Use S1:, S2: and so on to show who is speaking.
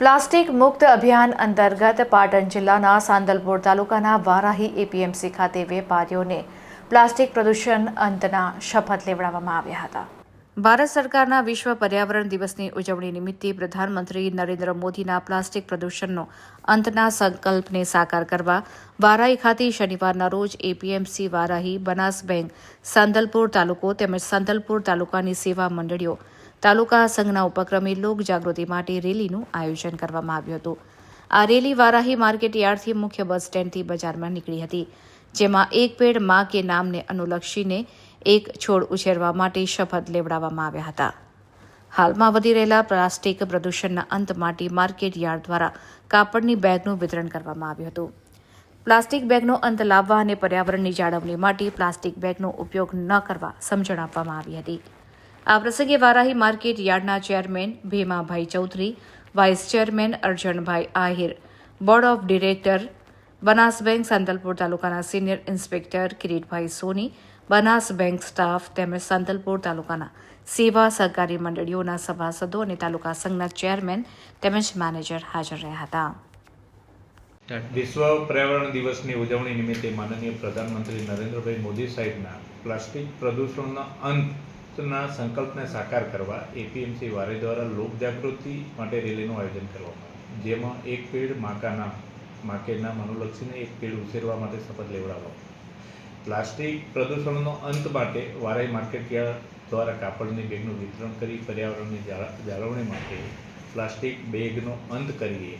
S1: Plastic મુક્ત અભિયાન અંતર્ગત પાટણ જિલ્લાના સાંદલપુર તાલુકાના વારાહી એપીએમસી ખાતે વેપારીઓને પ્લાસ્ટિક પ્રદૂષણ અંતના શપથ લેવડાવવામાં આવ્યા હતા. ભારત સરકારના વિશ્વ પર્યાવરણ દિવસની ઉજવણી નિમિત્તે પ્રધાનમંત્રી નરેન્દ્ર મોદીના પ્લાસ્ટિક પ્રદૂષણનો અંતના સંકલ્પને સાકાર કરવા વારાહી ખાતે શનિવારના રોજ એપીએમસી વારાહી બનાસ બેંક, સાંદલપુર તાલુકો તેમજ સાંદલપુર તાલુકાની સેવા મંડળીઓ, તાલુકા સંઘના ઉપક્રમે લોક જાગૃતિ માટે રેલીનું આયોજન કરવામાં આવ્યું હતું. આ રેલી વારાહી માર્કેટ યાર્ડથી મુખ્ય બસ સ્ટેન્ડથી બજારમાં નીકળી હતી, જેમાં એક પેડ મા કે નામને અનુલક્ષીને એક છોડ ઉછેરવા માટે શપથ લેવડાવવામાં આવ્યા હતા. હાલમાં વધી રહેલા પ્લાસ્ટિક પ્રદૂષણના અંત માટે માર્કેટ યાર્ડ દ્વારા કાપડની બેગનું વિતરણ કરવામાં આવ્યું હતું. પ્લાસ્ટિક બેગનો અંત લાવવા અને પર્યાવરણની જાળવણી માટે પ્લાસ્ટિક બેગનો ઉપયોગ ન કરવા સમજણ આપવામાં આવી હતી. આ પ્રસંગે વારાહી માર્કેટ યાર્ડના chairman Bhimabhai Chaudhary, vice chairman Arjanbhai Ahir, board of director Banas bank Santalpur તાલુકાના senior inspector Kiritbhai Soni Banas bank staff તેમજ સાંતલપુર તાલુકાના સેવા સહકારી મંડળીઓના સભાસદો અને તાલુકા સંઘના ચેરમેન તેમજ મેનેજર હાજર રહ્યા હતા.
S2: વિશ્વ પર્યાવરણ દિવસની ઉજવણી નિમિત્તે માનનીય પ્રધાનમંત્રી નરેન્દ્રભાઈ મોદી સાહેબના પ્લાસ્ટિક પ્રદૂષણના અંતના સંકલ્પને સાકાર કરવા એપીએમસી વારે દ્વારા લોક જાગૃતિ માટે રેલીનું આયોજન કરવામાં આવ્યું. જેમાં એક પેડ માકાના, માકેના અનુલક્ષીને એક પેડ ઉછેરવા માટે શપથ લેવડાવવામાં પ્લાસ્ટિક પ્રદૂષણનો અંત માટે વારાઈ માર્કેટ યાર્ડ દ્વારા કાપડની બેગનું વિતરણ કરી પર્યાવરણની જાળવણી માટે પ્લાસ્ટિક બેગનો અંત કરીએ.